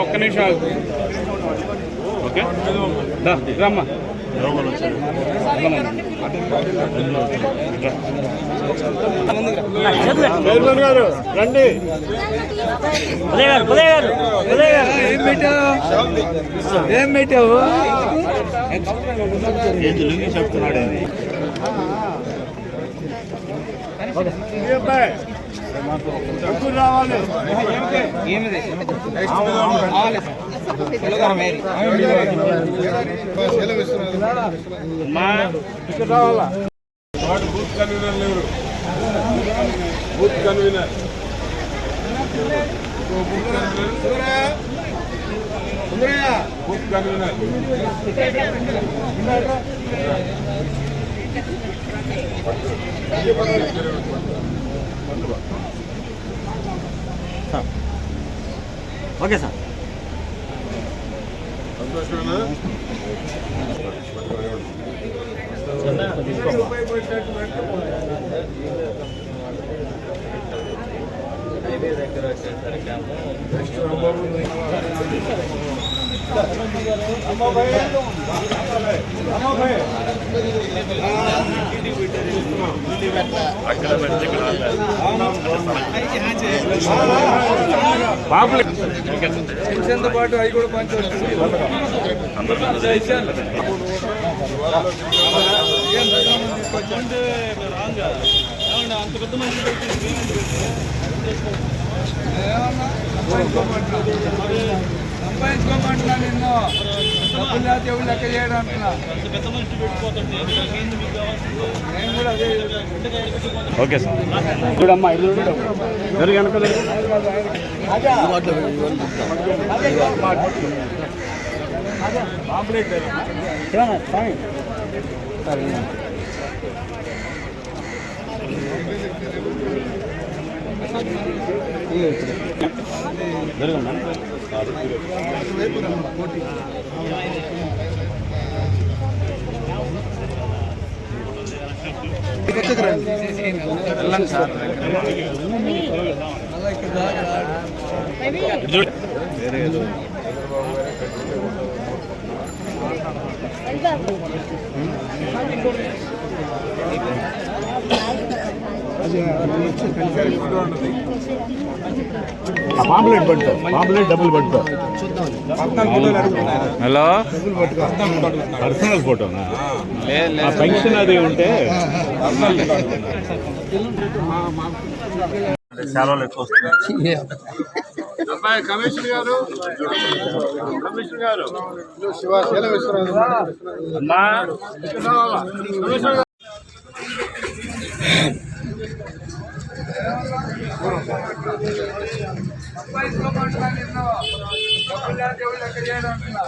ఒక్క నిమిషం ఓకే? దా, రమ్మా. చైర్మన్ గారు రండి. ఏం పెట్టావు ఏం పెట్టావు చెప్తున్నాడు ఈ అబ్బాయి ఎప్పుడు రావాలి మా ఇక్కడ booth convener booth convener booth convener okay sir. Highway దగ్గర వచ్చేసరికి పెన్షన్తో పాటు అవి కూడా పంచవచ్చు సంపాదించుకోమంటున్నా నిన్ను. డబ్బులు లేకపోతే ఎవరు లెక్క చేయడం అంటున్నా. నేను కూడా అదే ఓకే సార్. చూడమ్మా ఇది చూడు. వెళ్ళండి సార్ చూడు. ఆ పాంప్లెట్ పట్టు పాంప్లెట్ డబ్బులు హలో? పర్సనల్ ఫోటోనా పెన్షన్ అది ఉంటే అబ్బాయి కమిషనర్ గారు. కమిషనర్ గారు? కమిషనర్ గారు. లెక్క చేయడం అంటున్నా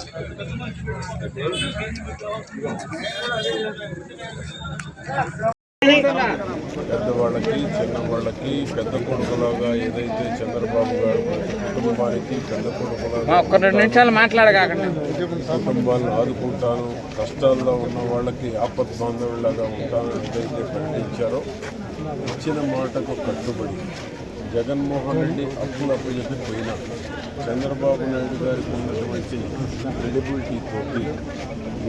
పెద్దవాళ్ళకి చిన్నవాళ్ళకి పెద్ద కొడుకులాగా ఏదైతే చంద్రబాబు గారు కుటుంబానికి పెద్ద కొడుకులాగా ఒక్క రెండు నిమిషాలు మాట్లాడకాకండి కుటుంబాలను ఆదుకుంటాను. కష్టాల్లో ఉన్న వాళ్ళకి ఆపత్ బాంధవులాగా ఉంటానని ఏదైతే ప్రకటించారో ఇచ్చిన మాటకు కట్టుబడి జగన్మోహన్ రెడ్డి అప్పులు అప్పచెప్పి పోయినా చంద్రబాబు నాయుడు గారికి ఉన్నటువంటి క్రెడిబిలిటీ తోటి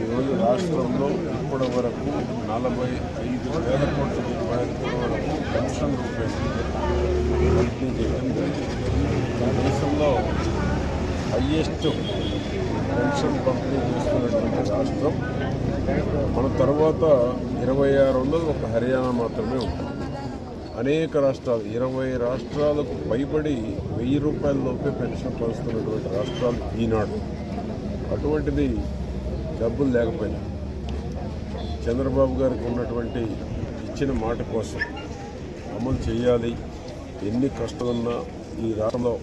ఈరోజు రాష్ట్రంలో ఇప్పటి వరకు నలభై ఐదు వేల కోట్ల రూపాయల వరకు పెన్షన్ రూపాయలు పంపిణీ చేయడం జరిగింది. దేశంలో హయ్యెస్ట్ పెన్షన్ పంపిణీ చేస్తున్నటువంటి రాష్ట్రం. మన తర్వాత ఇరవై ఆరు వందలు ఒక హర్యానా మాత్రమే ఉంటుంది. అనేక రాష్ట్రాలు ఇరవై రాష్ట్రాలకు పైబడి వెయ్యి రూపాయల లోపే పెన్షన్ పరుస్తున్నటువంటి రాష్ట్రాలు ఈనాడు. అటువంటిది డబ్బులు లేకపోయినా చంద్రబాబు గారికి ఉన్నటువంటి ఇచ్చిన మాట కోసం అమలు చేయాలి. ఎన్ని కష్టాలున్నా ఈ రాష్ట్రంలో